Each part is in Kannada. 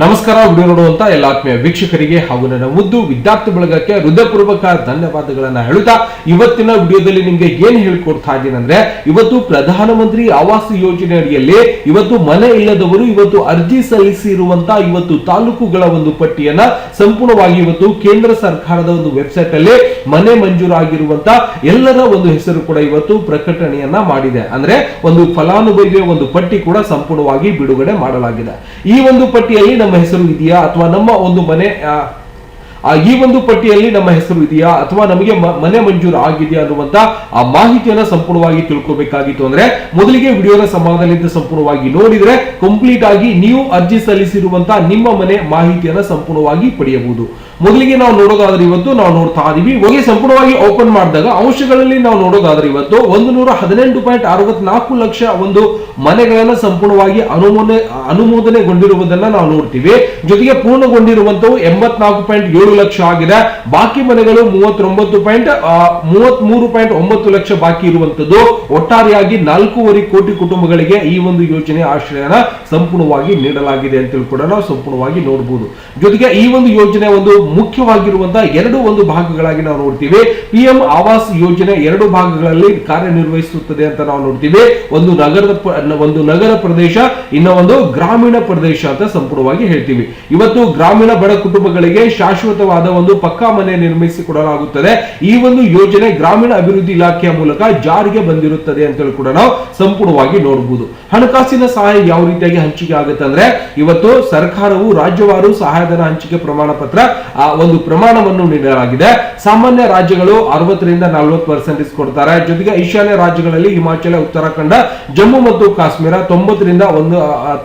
ನಮಸ್ಕಾರ ವಿಡಿಯೋ ನೋಡುವಂತ ಎಲ್ಲ ಆತ್ಮೀಯ ವೀಕ್ಷಕರಿಗೆ ಹಾಗೂ ನನ್ನ ಮುದ್ದು ವಿದ್ಯಾರ್ಥಿ ಬಳಗಕ್ಕೆ ಹೃದಯಪೂರ್ವಕ ಧನ್ಯವಾದಗಳನ್ನ ಹೇಳುತ್ತಾ ಇವತ್ತಿನ ವಿಡಿಯೋದಲ್ಲಿ ನಿಮ್ಗೆ ಏನ್ ಹೇಳ್ಕೊಡ್ತಾ ಇದ್ದೀನಿ ಅಂದ್ರೆ, ಇವತ್ತು ಪ್ರಧಾನಮಂತ್ರಿ ಆವಾಸ್ ಯೋಜನೆ ಅಡಿಯಲ್ಲಿ ಇವತ್ತು ಮನೆ ಇಲ್ಲದವರು ಇವತ್ತು ಅರ್ಜಿ ಸಲ್ಲಿಸಿರುವಂತ ಇವತ್ತು ತಾಲೂಕುಗಳ ಒಂದು ಪಟ್ಟಿಯನ್ನ ಸಂಪೂರ್ಣವಾಗಿ ಇವತ್ತು ಕೇಂದ್ರ ಸರ್ಕಾರದ ಒಂದು ವೆಬ್ಸೈಟ್ ಅಲ್ಲಿ ಮನೆ ಮಂಜೂರಾಗಿರುವಂತ ಎಲ್ಲರ ಒಂದು ಹೆಸರು ಕೂಡ ಇವತ್ತು ಪ್ರಕಟಣೆಯನ್ನ ಮಾಡಿದೆ. ಅಂದ್ರೆ ಒಂದು ಫಲಾನುಭವಿಯ ಒಂದು ಪಟ್ಟಿ ಕೂಡ ಸಂಪೂರ್ಣವಾಗಿ ಬಿಡುಗಡೆ ಮಾಡಲಾಗಿದೆ. ಈ ಒಂದು ಪಟ್ಟಿಯಲ್ಲಿ ನಮ್ಮ ಹೆಸರು ಇದೆಯಾ ಅಥವಾ ನಮ್ಮ ಒಂದು ಮನೆ ಈ ಒಂದು ಪಟ್ಟಿಯಲ್ಲಿ ನಮ್ಮ ಹೆಸರು ಇದೆಯಾ ಅಥವಾ ನಮಗೆ ಮನೆ ಮಂಜೂರು ಆಗಿದೆಯಾ ಅನ್ನುವಂತ ಆ ಮಾಹಿತಿಯನ್ನ ಸಂಪೂರ್ಣವಾಗಿ ತಿಳ್ಕೊಬೇಕಾಗಿತ್ತು ಅಂದ್ರೆ ಮೊದಲಿಗೆ ವಿಡಿಯೋನ ಸಮಾಧಾನದಿಂದ ಸಂಪೂರ್ಣವಾಗಿ ನೋಡಿದ್ರೆ ಕಂಪ್ಲೀಟ್ ಆಗಿ ನೀವು ಅರ್ಜಿ ಸಲ್ಲಿಸಿರುವಂತಹ ನಿಮ್ಮ ಮನೆ ಮಾಹಿತಿಯನ್ನ ಸಂಪೂರ್ಣವಾಗಿ ಪಡೆಯಬಹುದು. ಮೊದಲಿಗೆ ನಾವು ನೋಡೋದಾದ್ರೆ ಇವತ್ತು ನಾವು ನೋಡ್ತಾ ಇದೀವಿ. ಹೋಗಿ ಸಂಪೂರ್ಣವಾಗಿ ಓಪನ್ ಮಾಡಿದಾಗ ಅಂಶಗಳಲ್ಲಿ ನಾವು ನೋಡೋದಾದ್ರೆ ಇವತ್ತು ಒಂದು ನೂರ ಹದಿನೆಂಟು ಪಾಯಿಂಟ್ ಅರವತ್ನಾಲ್ಕು ಲಕ್ಷ ಒಂದು ಮನೆಗಳನ್ನ ಸಂಪೂರ್ಣವಾಗಿ ಅನುಮೋದನೆ, ಅನುಮೋದನೆಗೊಂಡಿರುವುದನ್ನ ನಾವು ನೋಡ್ತೀವಿ. ಜೊತೆಗೆ ಪೂರ್ಣಗೊಂಡಿರುವಂತವು ಎಂಬತ್ನಾಲ್ಕು ಪಾಯಿಂಟ್ ಏಳು ಲಕ್ಷ ಆಗಿದೆ. ಬಾಕಿ ಮನೆಗಳು ಮೂವತ್ತೊಂಬತ್ತು ಪಾಯಿಂಟ್ ಮೂವತ್ತ್ ಮೂರು ಪಾಯಿಂಟ್ ಒಂಬತ್ತು ಲಕ್ಷ ಬಾಕಿ ಇರುವಂತದ್ದು. ಒಟ್ಟಾರೆಯಾಗಿ ನಾಲ್ಕೂವರೆ ಕೋಟಿ ಕುಟುಂಬಗಳಿಗೆ ಈ ಒಂದು ಯೋಜನೆ ಆಶ್ರಯನ ಸಂಪೂರ್ಣವಾಗಿ ನೀಡಲಾಗಿದೆ ಅಂತೇಳಿ ಕೂಡ ನಾವು ಸಂಪೂರ್ಣವಾಗಿ ನೋಡಬಹುದು ಜೊತೆಗೆ ಈ ಒಂದು ಯೋಜನೆ ಒಂದು ಮುಖ್ಯವಾಗಿರುವಂತಹ ಎರಡು ಒಂದು ಭಾಗಗಳಾಗಿ ನಾವು ನೋಡ್ತೀವಿ. ಪಿ ಎಂ ಆವಾಸ್ ಯೋಜನೆ ಎರಡು ಭಾಗಗಳಲ್ಲಿ ಕಾರ್ಯನಿರ್ವಹಿಸುತ್ತದೆ ಅಂತ ನಾವು ನೋಡ್ತೀವಿ. ಒಂದು ನಗರದ ಒಂದು ನಗರ ಪ್ರದೇಶ ಇನ್ನ ಒಂದು ಗ್ರಾಮೀಣ ಪ್ರದೇಶ ಅಂತ ಸಂಪೂರ್ಣವಾಗಿ ಹೇಳ್ತೀವಿ. ಇವತ್ತು ಗ್ರಾಮೀಣ ಬಡ ಕುಟುಂಬಗಳಿಗೆ ಶಾಶ್ವತವಾದ ಒಂದು ಪಕ್ಕಾ ಮನೆ ನಿರ್ಮಿಸಿ ಕೊಡಲಾಗುತ್ತದೆ ಈ ಒಂದು ಯೋಜನೆ ಗ್ರಾಮೀಣ ಅಭಿವೃದ್ಧಿ ಇಲಾಖೆಯ ಮೂಲಕ ಜಾರಿಗೆ ಬಂದಿರುತ್ತದೆ ಅಂತೇಳಿ ಕೂಡ ನಾವು ಸಂಪೂರ್ಣವಾಗಿ ನೋಡಬಹುದು ಹಣಕಾಸಿನ ಸಹಾಯ ಯಾವ ರೀತಿಯಾಗಿ ಹಂಚಿಕೆ ಆಗುತ್ತೆ ಅಂದ್ರೆ, ಇವತ್ತು ಸರ್ಕಾರವು ರಾಜ್ಯವಾರು ಸಹಾಯಧನ ಹಂಚಿಕೆ ಪ್ರಮಾಣ ಪತ್ರ ಒಂದು ಪ್ರಮಾಣವನ್ನು ನೀಡಲಾಗಿದೆ. ಸಾಮಾನ್ಯ ರಾಜ್ಯಗಳು ಅರವತ್ತರಿಂದ ನಲವತ್ತು ಪರ್ಸೆಂಟೇಜ್ ಕೊಡ್ತಾರೆ. ಜೊತೆಗೆ ಈಶಾನ್ಯ ರಾಜ್ಯಗಳಲ್ಲಿ ಹಿಮಾಚಲ, ಉತ್ತರಾಖಂಡ, ಜಮ್ಮು ಮತ್ತು ಕಾಶ್ಮೀರ ತೊಂಬತ್ತರಿಂದ ಒಂದು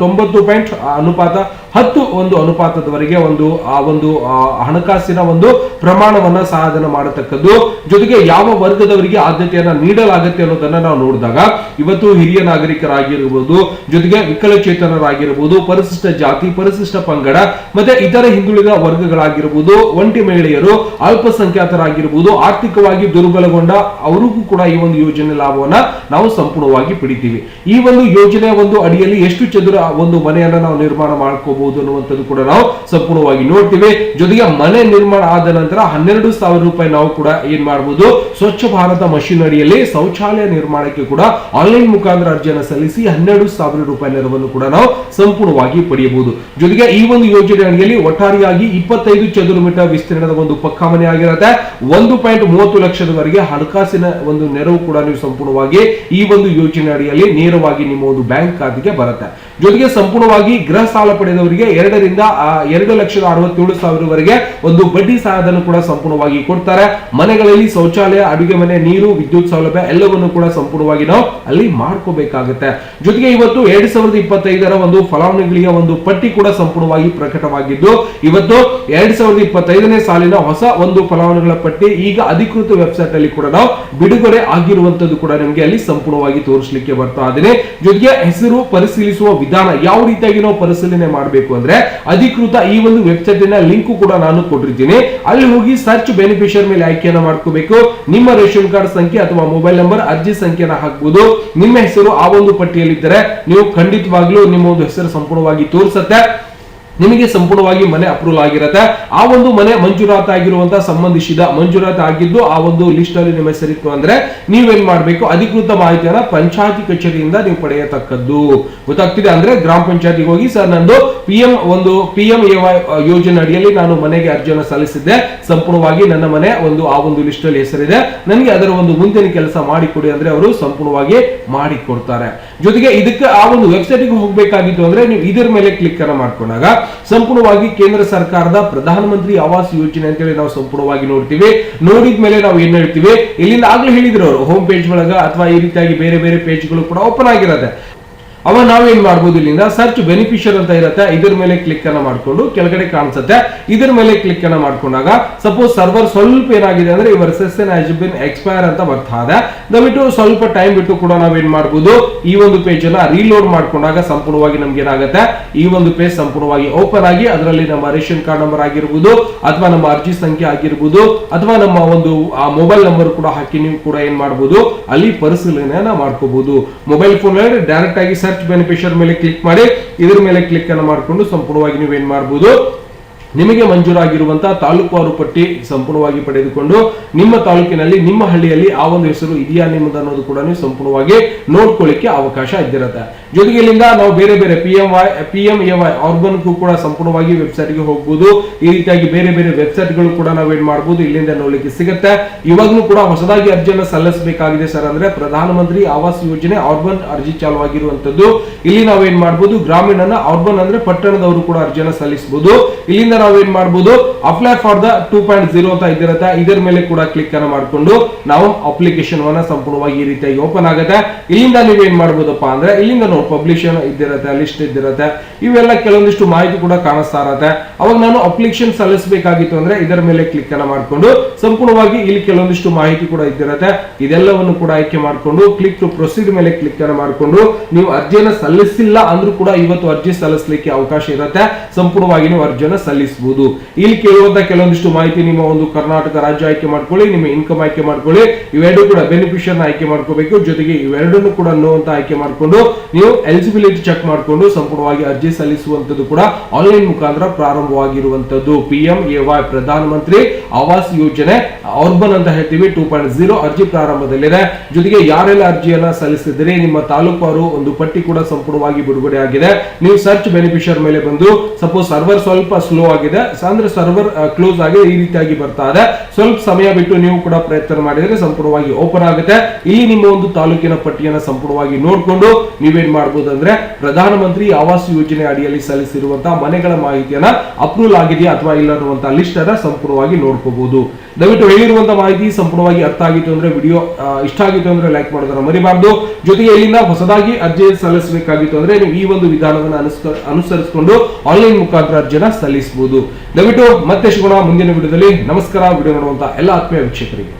ತೊಂಬತ್ತು ಪಾಯಿಂಟ್ ಅನುಪಾತ ಹತ್ತು ಒಂದು ಅನುಪಾತದವರೆಗೆ ಒಂದು, ಆ, ಒಂದು ಹಣಕಾಸಿನ ಒಂದು ಪ್ರಮಾಣವನ್ನ ಸಾಧನ ಮಾಡತಕ್ಕದ್ದು. ಜೊತೆಗೆ ಯಾವ ವರ್ಗದವರಿಗೆ ಆದ್ಯತೆಯನ್ನ ನೀಡಲಾಗುತ್ತೆ ಅನ್ನೋದನ್ನ ನಾವು ನೋಡಿದಾಗ, ಇವತ್ತು ಹಿರಿಯ ನಾಗರಿಕರಾಗಿರ್ಬೋದು, ಜೊತೆಗೆ ವಿಕಲಚೇತನರಾಗಿರ್ಬೋದು, ಪರಿಶಿಷ್ಟ ಜಾತಿ, ಪರಿಶಿಷ್ಟ ಪಂಗಡ, ಮತ್ತೆ ಇತರ ಹಿಂದುಳಿದ ವರ್ಗಗಳಾಗಿರ್ಬೋದು, ಒಂಟಿ ಮಹಿಳೆಯರು, ಅಲ್ಪಸಂಖ್ಯಾತರಾಗಿರ್ಬೋದು, ಆರ್ಥಿಕವಾಗಿ ದುರ್ಬಲಗೊಂಡ ಅವರಿಗೂ ಕೂಡ ಈ ಒಂದು ಯೋಜನೆ ಲಾಭವನ್ನ ನಾವು ಸಂಪೂರ್ಣವಾಗಿ ಪಡಿತೀವಿ. ಈ ಒಂದು ಯೋಜನೆ ಒಂದು ಅಡಿಯಲ್ಲಿ ಎಷ್ಟು ಚದುರ ಒಂದು ಮನೆಯನ್ನ ನಾವು ನಿರ್ಮಾಣ ಮಾಡ್ಕೋಬಹುದು ಅನ್ನುವಂಥದ್ದು ಕೂಡ ನಾವು ಸಂಪೂರ್ಣವಾಗಿ ನೋಡ್ತೀವಿ. ಜೊತೆಗೆ ಮನೆ ನಿರ್ಮಾಣ ಆದ ನಂತರ ಹನ್ನೆರಡು ಸಾವಿರ ರೂಪಾಯಿ ನಾವು ಕೂಡ ಏನ್ ಮಾಡಬಹುದು ಸ್ವಚ್ಛ ಭಾರತ ಮಷೀನ್ ಅಡಿಯಲ್ಲಿ ಶೌಚಾಲಯ ನಿರ್ಮಾಣಕ್ಕೆ ಕೂಡ ಆನ್ಲೈನ್ ಮುಖಾಂತರ ಅರ್ಜಿಯನ್ನು ಸಲ್ಲಿಸಿ ಹನ್ನೆರಡು ಸಾವಿರ ರೂಪಾಯಿ ನೆರವನ್ನು ಕೂಡ ನಾವು ಸಂಪೂರ್ಣವಾಗಿ ಪಡೆಯಬಹುದು. ಜೊತೆಗೆ ಈ ಒಂದು ಯೋಜನೆ ಅಡಿಯಲ್ಲಿ ಒಟ್ಟಾರೆಯಾಗಿ ಇಪ್ಪತ್ತೈದು ಚದುರ ಮೀಟರ್ ವಿಸ್ತೀರ್ಣದ ಒಂದು ಪಕ್ಕಾ ಮನೆ ಆಗಿರುತ್ತೆ. ಒಂದು ಪಾಯಿಂಟ್ ಮೂವತ್ತು ಲಕ್ಷದವರೆಗೆ ಹಣಕಾಸಿನ ಒಂದು ನೆರವು ಕೂಡ ನೀವು ಸಂಪೂರ್ಣವಾಗಿ ಈ ಒಂದು ಯೋಜನೆ ಅಡಿಯಲ್ಲಿ ನೇರವಾಗಿ ನಿಮ್ಮ ಒಂದು ಬ್ಯಾಂಕ್ ಖಾತೆಗೆ ಬರುತ್ತೆ. ಜೊತೆಗೆ ಸಂಪೂರ್ಣವಾಗಿ ಗೃಹ ಸಾಲ ಪಡೆದವರಿಗೆ ಎರಡರಿಂದ ಎರಡು ಲಕ್ಷದ ಅರವತ್ತೇಳು ಸಾವಿರವರೆಗೆ ಒಂದು ಬಡ್ಡಿ ಸಹಾಯಧನ ಕೂಡ ಸಂಪೂರ್ಣವಾಗಿ ಕೊಡ್ತಾರೆ. ಮನೆಗಳಲ್ಲಿ ಶೌಚಾಲಯ, ಅಡುಗೆ ಮನೆ, ನೀರು, ವಿದ್ಯುತ್ ಸೌಲಭ್ಯ ಎಲ್ಲವನ್ನು ಕೂಡ ಸಂಪೂರ್ಣವಾಗಿ ನಾವು ಅಲ್ಲಿ ಮಾಡ್ಕೋಬೇಕಾಗುತ್ತೆ. ಜೊತೆಗೆ ಇವತ್ತು ಎರಡ್ ಸಾವಿರದ ಇಪ್ಪತ್ತೈದರ ಒಂದು ಫಲಾನುಭವಿಗಳಿಗೆ ಒಂದು ಪಟ್ಟಿ ಕೂಡ ಸಂಪೂರ್ಣವಾಗಿ ಪ್ರಕಟವಾಗಿದ್ದು, ಇವತ್ತು ಎರಡ್ ಸಾವಿರದ ಇಪ್ಪತ್ತೈದನೇ ಸಾಲಿನ ಹೊಸ ಒಂದು ಫಲಾನುಭವಿಗಳ ಪಟ್ಟಿ ಈಗ ಅಧಿಕೃತ ವೆಬ್ಸೈಟ್ ಅಲ್ಲಿ ಕೂಡ ನಾವು ಬಿಡುಗಡೆ ಆಗಿರುವಂತದ್ದು ಕೂಡ ನಿಮಗೆ ಅಲ್ಲಿ ಸಂಪೂರ್ಣವಾಗಿ ತೋರಿಸಲಿಕ್ಕೆ ಬರ್ತಾ ಇದ್ದೇನೆ ಜೊತೆಗೆ ಹೆಸರು ಪರಿಶೀಲಿಸುವ ವಿಧಾನ ಯಾವ ರೀತಿಯಾಗಿ ನಾವು ಪರಿಶೀಲನೆ ಮಾಡಬೇಕು ಅಂದ್ರೆ ಅಧಿಕೃತ ಈ ಒಂದು ವೆಬ್ಸೈಟ್ ಲಿಂಕ್ ಕೂಡ ನಾನು ಕೊಟ್ಟಿರ್ತೀನಿ. ಅಲ್ಲಿ ಹೋಗಿ ಸರ್ಚ್ ಬೆನಿಫಿಷಿಯರ್ ಮೇಲೆ ಆಯ್ಕೆಯನ್ನ ಮಾಡ್ಕೋಬೇಕು. ನಿಮ್ಮ ರೇಷನ್ ಕಾರ್ಡ್ ಸಂಖ್ಯೆ ಅಥವಾ ಮೊಬೈಲ್ ನಂಬರ್ ಅರ್ಜಿ ಸಂಖ್ಯೆನ ಹಾಕಬಹುದು ನಿಮ್ಮ ಹೆಸರು ಆ ಒಂದು ಪಟ್ಟಿಯಲ್ಲಿದ್ದರೆ ನೀವು ಖಂಡಿತವಾಗ್ಲೂ ನಿಮ್ಮ ಒಂದು ಹೆಸರು ಸಂಪೂರ್ಣವಾಗಿ ತೋರಿಸುತ್ತೆ. ನಿಮಗೆ ಸಂಪೂರ್ಣವಾಗಿ ಮನೆ ಅಪ್ರೂವಲ್ ಆಗಿರುತ್ತೆ. ಆ ಒಂದು ಮನೆ ಮಂಜೂರಾತಿ ಆಗಿರುವಂತಹ ಸಂಬಂಧಿಸಿದ ಮಂಜೂರಾತಿ ಆಗಿದ್ದು ಆ ಒಂದು ಲಿಸ್ಟ್ ಅಲ್ಲಿ ನಿಮ್ಮ ಹೆಸರಿತ್ತು ಅಂದ್ರೆ ನೀವೇನ್ ಮಾಡಬೇಕು? ಅಧಿಕೃತ ಮಾಹಿತಿಯನ್ನ ಪಂಚಾಯತಿ ಕಚೇರಿಯಿಂದ ನೀವು ಪಡೆಯತಕ್ಕದ್ದು. ಗೊತ್ತಾಗ್ತಿದೆ ಅಂದ್ರೆ ಗ್ರಾಮ ಪಂಚಾಯತಿಗೆ ಹೋಗಿ, ಸರ್, ನಂದು ಪಿ ಎಂ ಒಂದು ಪಿ ಎಂ ಯೋಜನೆ ಅಡಿಯಲ್ಲಿ ನಾನು ಮನೆಗೆ ಅರ್ಜಿಯನ್ನು ಸಲ್ಲಿಸಿದ್ದೆ. ಸಂಪೂರ್ಣವಾಗಿ ನನ್ನ ಮನೆ ಒಂದು ಆ ಒಂದು ಲಿಸ್ಟ್ ಅಲ್ಲಿ ಹೆಸರಿದೆ. ನನಗೆ ಅದರ ಒಂದು ಮುಂದಿನ ಕೆಲಸ ಮಾಡಿಕೊಡಿ ಅಂದ್ರೆ ಅವರು ಸಂಪೂರ್ಣವಾಗಿ ಮಾಡಿಕೊಡ್ತಾರೆ. ಜೊತೆಗೆ ಇದಕ್ಕೆ ಆ ಒಂದು ವೆಬ್ಸೈಟ್ಗೆ ಹೋಗ್ಬೇಕಾಗಿತ್ತು ಅಂದ್ರೆ ನೀವು ಇದರ ಮೇಲೆ ಕ್ಲಿಕ್ ಅನ್ನ ಮಾಡ್ಕೊಂಡಾಗ ಸಂಪೂರ್ಣವಾಗಿ ಕೇಂದ್ರ ಸರ್ಕಾರದ ಪ್ರಧಾನಮಂತ್ರಿ ಆವಾಸ್ ಯೋಜನೆ ಅಂತೇಳಿ ನಾವು ಸಂಪೂರ್ಣವಾಗಿ ನೋಡ್ತೀವಿ. ನೋಡಿದ ಮೇಲೆ ನಾವು ಏನ್ ಹೇಳ್ತೀವಿ? ಇಲ್ಲಿಂದ ಆಗ್ಲೇ ಹೇಳಿದ್ರು ಅವರು ಹೋಮ್ ಪೇಜ್ ಒಳಗ ಅಥವಾ ಈ ರೀತಿಯಾಗಿ ಬೇರೆ ಬೇರೆ ಪೇಜ್ಗಳು ಕೂಡ ಓಪನ್ ಆಗಿರುತ್ತೆ ಅವ ನಾವೇನ್ ಮಾಡ್ಬೋದು ಇಲ್ಲಿಂದ? ಸರ್ಚ್ ಬೆನಿಫಿಷಿಯರ್ ಅಂತ ಇರುತ್ತೆ. ಇದ್ರ ಮೇಲೆ ಕ್ಲಿಕ್ ಅನ್ನ ಮಾಡ್ಕೊಂಡು ಕೆಳಗಡೆ ಕಾಣಿಸುತ್ತೆ. ಇದ್ರ ಮೇಲೆ ಕ್ಲಿಕ್ ಅನ್ನ ಮಾಡ್ಕೊಂಡಾಗ ಸಪೋಸ್ ಸರ್ವರ್ ಸ್ವಲ್ಪ ಏನಾಗಿದೆ ಅಂದ್ರೆ ಇವರ್ ಸೆಷನ್ ಹ್ಯಾಸ್ ಬಿನ್ ಎಕ್ಸ್ಪೈರ್ ಅಂತ ಬರ್ತಾ ಇದೆ ದಯವಿಟ್ಟು ಸ್ವಲ್ಪ ಟೈಮ್ ಬಿಟ್ಟು ಕೂಡ ನಾವೇನ್ ಮಾಡ್ಬೋದು? ಈ ಒಂದು ಪೇಜ್ ಅನ್ನ ರೀಲೋಡ್ ಮಾಡ್ಕೊಂಡಾಗ ಸಂಪೂರ್ಣವಾಗಿ ನಮ್ಗೆ ಏನಾಗುತ್ತೆ? ಈ ಒಂದು ಪೇಜ್ ಸಂಪೂರ್ಣವಾಗಿ ಓಪನ್ ಆಗಿ ಅದರಲ್ಲಿ ನಮ್ಮ ರೇಷನ್ ಕಾರ್ಡ್ ನಂಬರ್ ಆಗಿರ್ಬೋದು, ಅಥವಾ ನಮ್ಮ ಅರ್ಜಿ ಸಂಖ್ಯೆ ಆಗಿರ್ಬೋದು, ಅಥವಾ ನಮ್ಮ ಒಂದು, ಆ ಮೊಬೈಲ್ ನಂಬರ್ ಕೂಡ ಹಾಕಿ ನೀವು ಕೂಡ ಏನ್ ಮಾಡ್ಬೋದು? ಅಲ್ಲಿ ಪರಿಶೀಲನೆಯನ್ನ ಮಾಡ್ಕೋಬಹುದು ಮೊಬೈಲ್ ಫೋನ್ ಡೈರೆಕ್ಟ್ ಆಗಿ ಸರ್ಚ್ ಬೆನಿಫಿಷಿಯರ್ ಮೇಲೆ ಕ್ಲಿಕ್ ಮಾಡಿ ಇದ್ರ ಮೇಲೆ ಕ್ಲಿಕ್ ಅನ್ನು ಮಾಡಿಕೊಂಡು ಸಂಪೂರ್ಣವಾಗಿ ನೀವೇನ್ ಮಾಡಬಹುದು ನಿಮಗೆ ಮಂಜೂರಾಗಿರುವಂತಹ ತಾಲೂಕುವಾರು ಪಟ್ಟಿ ಸಂಪೂರ್ಣವಾಗಿ ಪಡೆದುಕೊಂಡು ನಿಮ್ಮ ತಾಲೂಕಿನಲ್ಲಿ, ನಿಮ್ಮ ಹಳ್ಳಿಯಲ್ಲಿ ಆ ಒಂದು ಹೆಸರು ಇದೆಯಾ ನಿಮ್ಮದು ಅನ್ನೋದು ಕೂಡ ನೀವು ಸಂಪೂರ್ಣವಾಗಿ ನೋಡ್ಕೊಳ್ಳಿಕ್ಕೆ ಅವಕಾಶ ಇದ್ದಿರುತ್ತೆ. ಜೊತೆಗೆ ಇಲ್ಲಿಂದ ನಾವು ಬೇರೆ ಬೇರೆ P M Y P M A Y ಆರ್ಗನ್ಗೂ ಕೂಡ ಸಂಪೂರ್ಣವಾಗಿ ವೆಬ್ಸೈಟ್ಗೆ ಹೋಗ್ಬೋದು. ಈ ರೀತಿಯಾಗಿ ಬೇರೆ ಬೇರೆ ವೆಬ್ಸೈಟ್ಗಳು ಕೂಡ ನಾವು ಏನ್ ಮಾಡಬಹುದು ಇಲ್ಲಿಂದ ನೋಡ್ಲಿಕ್ಕೆ ಸಿಗುತ್ತೆ. ಇವಾಗ್ಲೂ ಕೂಡ ಹೊಸದಾಗಿ ಅರ್ಜಿಯನ್ನು ಸಲ್ಲಿಸಬೇಕಾಗಿದೆ ಸರ್ ಅಂದ್ರೆ ಪ್ರಧಾನಮಂತ್ರಿ ಆವಾಸ್ ಯೋಜನೆ ಆರ್ಬನ್ ಅರ್ಜಿ ಚಾಲುವಾಗಿರುವಂತದ್ದು. ಇಲ್ಲಿ ನಾವೇನ್ ಮಾಡ್ಬೋದು. ಗ್ರಾಮೀಣನ ಆರ್ಬನ್ ಅಂದ್ರೆ ಪಟ್ಟಣದವರು ಕೂಡ ಅರ್ಜಿಯನ್ನು ಸಲ್ಲಿಸಬಹುದು. ಇಲ್ಲಿಂದ ನಾವೇನ್ ಮಾಡಬಹುದು apply for the two point zero ಅಂತ ಇದಿರುತ್ತೆ. ಇದರ ಮೇಲೆ ಕೂಡ ಕ್ಲಿಕ್ ಅನ್ನ ಮಾಡ್ಕೊಂಡು ನಾವು ಅಪ್ಲಿಕೇಶನ್ ಸಂಪೂರ್ಣವಾಗಿ ಈ ರೀತಿಯಾಗಿ ಓಪನ್ ಆಗುತ್ತೆ. ಇಲ್ಲಿಂದ ನೀವೇನ್ ಮಾಡಬಹುದಪ್ಪ ಅಂದ್ರೆ, ಇಲ್ಲಿಂದ ನೋಡಿ ಪಬ್ಲಿಷನ್ ಇದ್ದಿರತ್ತೆ ಲಿಸ್ಟ್ ಇದ್ದಿರತ್ತೆ. ಇವೆಲ್ಲ ಕೆಲವೊಂದಿಷ್ಟು ಮಾಹಿತಿ ಕೂಡ ಕಾಣಿಸ್ತಾ ಇರತ್ತೆ ಅವಾಗ ನಾನು ಅಪ್ಲಿಕೇಶನ್ ಸಲ್ಲಿಸಬೇಕಾಗಿತ್ತು ಅಂದ್ರೆ ಇದರ ಮೇಲೆ ಕ್ಲಿಕ್ ಅನ್ನ ಮಾಡ್ಕೊಂಡು ಸಂಪೂರ್ಣವಾಗಿ ಇಲ್ಲಿ ಕೆಲವೊಂದಿಷ್ಟು ಮಾಹಿತಿ ಕೂಡ ಇದ್ದಿರತ್ತೆ. ಇದೆಲ್ಲವನ್ನು ಕೂಡ ಆಯ್ಕೆ ಮಾಡ್ಕೊಂಡು ಕ್ಲಿಕ್ ಟು ಪ್ರೊಸೀಡ್ ಮೇಲೆ ಕ್ಲಿಕ್ ಅನ್ನ ಮಾಡ್ಕೊಂಡು ನೀವು ಅರ್ಜಿಯನ್ನು ಸಲ್ಲಿಸಿಲ್ಲ ಅಂದ್ರೂ ಕೂಡ ಇವತ್ತು ಅರ್ಜಿ ಸಲ್ಲಿಸಲಿಕ್ಕೆ ಅವಕಾಶ ಇರುತ್ತೆ. ಸಂಪೂರ್ಣವಾಗಿ ನೀವು ಅರ್ಜಿಯನ್ನು ಸಲ್ಲಿಸಬಹುದು ಇಲ್ಲಿ ಕೇಳುವಂತ ಕೆಲವೊಂದಿಷ್ಟು ಮಾಹಿತಿ ನಿಮ್ಮ ಒಂದು ಕರ್ನಾಟಕ ರಾಜ್ಯ ಆಯ್ಕೆ ಮಾಡ್ಕೊಳ್ಳಿ, ನಿಮ್ಮ ಇನ್ಕಮ್ ಆಯ್ಕೆ ಮಾಡ್ಕೊಳ್ಳಿ, ಇವೆರಡು ಕೂಡ ಬೆನಿಫಿಷಿಯರ್ ಆಯ್ಕೆ ಮಾಡ್ಕೋಬೇಕು. ಜೊತೆಗೆ ಇವೆರಡನ್ನು ಕೂಡ ನೋ ಅಂತ ಆಯ್ಕೆ ಮಾಡ್ಕೊಂಡು ನೀವು ಎಲಿಜಿಬಿಲಿಟಿ ಚೆಕ್ ಮಾಡ್ಕೊಂಡು ಸಂಪೂರ್ಣವಾಗಿ ಅರ್ಜಿ ಸಲ್ಲಿಸುವಂತದ್ದು ಕೂಡ ಆನ್ಲೈನ್ ಮುಖಾಂತರ ಪ್ರಾರಂಭವಾಗಿರುವಂತದ್ದು P M A Y Pradhan Mantri Awas Yojana urban ಅಂತ ಹೇಳ್ತೀವಿ, ಟೂ ಪಾಯಿಂಟ್ ಜೀರೋ ಅರ್ಜಿ ಪ್ರಾರಂಭದಲ್ಲಿದೆ. ಜೊತೆಗೆ ಯಾರೆಲ್ಲ ಅರ್ಜಿಯನ್ನ ಸಲ್ಲಿಸಿದ್ರೆ ನಿಮ್ಮ ತಾಲೂಕು ಒಂದು ಪಟ್ಟಿ ಕೂಡ ಸಂಪೂರ್ಣವಾಗಿ ಬಿಡುಗಡೆ ಆಗಿದೆ. ನೀವು ಸರ್ಚ್ ಬೆನಿಫಿಷಿಯರ್ ಮೇಲೆ ಬಂದು ಸಪೋಸ್ ಸರ್ವರ್ ಸ್ವಲ್ಪ ಸ್ಲೋ ಆಗಿದೆ, ಅಂದ್ರೆ ಸರ್ವರ್ ಕ್ಲೋಸ್ ಆಗಿ ಈ ರೀತಿಯಾಗಿ ಬರ್ತಾ ಇದೆ. ಸ್ವಲ್ಪ ಸಮಯ ಬಿಟ್ಟು ನೀವು ಕೂಡ ಪ್ರಯತ್ನ ಮಾಡಿದ್ರೆ ಸಂಪೂರ್ಣವಾಗಿ ಓಪನ್ ಆಗುತ್ತೆ. ಇಲ್ಲಿ ನಿಮ್ಮ ಒಂದು ತಾಲೂಕಿನ ಪಟ್ಟಿಯನ್ನ ಸಂಪೂರ್ಣವಾಗಿ ನೋಡ್ಕೊಂಡು ನೀವೇನ್ ಮಾಡಬಹುದು ಅಂದ್ರೆ ಪ್ರಧಾನಮಂತ್ರಿ ಆವಾಸ್ ಯೋಜನೆ ಅಡಿಯಲ್ಲಿ ಸಲ್ಲಿಸಿರುವಂತಹ ಮನೆಗಳ ಮಾಹಿತಿಯನ್ನ ಅಪ್ರೂವಲ್ ಆಗಿದೆಯಾ ಅಥವಾ ಇಲ್ಲ ಅನ್ನುವಂತಹ ಲಿಸ್ಟ್ ಅನ್ನ ಸಂಪೂರ್ಣವಾಗಿ ನೋಡ್ಕೋಬಹುದು ದಯವಿಟ್ಟು ಹೇಳಿರುವಂತಹ ಮಾಹಿತಿ ಸಂಪೂರ್ಣವಾಗಿ ಅರ್ಥ ಆಗಿತ್ತು ಅಂದ್ರೆ ವಿಡಿಯೋ ಇಷ್ಟ ಆಗಿತ್ತು ಅಂದ್ರೆ ಲೈಕ್ ಮಾಡೋದನ್ನ ಮರಿಬಾರ್ದು. ಜೊತೆಗೆ ಇಲ್ಲಿಂದ ಹೊಸದಾಗಿ ಅರ್ಜಿ ಸಲ್ಲಿಸಬೇಕಾಗಿತ್ತು ಅಂದ್ರೆ ನೀವು ಈ ಒಂದು ವಿಧಾನವನ್ನು ಅನುಸರಿಸಿಕೊಂಡು ಆನ್ಲೈನ್ ಮುಖಾಂತರ ಅರ್ಜಿನ ಸಲ್ಲಿಸಬಹುದು. ದಯವಿಟ್ಟು ಮತ್ತೆ ಸಿಗೋಣ ಮುಂದಿನ ವಿಡಿಯೋದಲ್ಲಿ ನಮಸ್ಕಾರ ವಿಡಿಯೋ ನೋಡುವಂತಹ ಎಲ್ಲ ಆತ್ಮೀಯ ವೀಕ್ಷಕರಿಗೆ.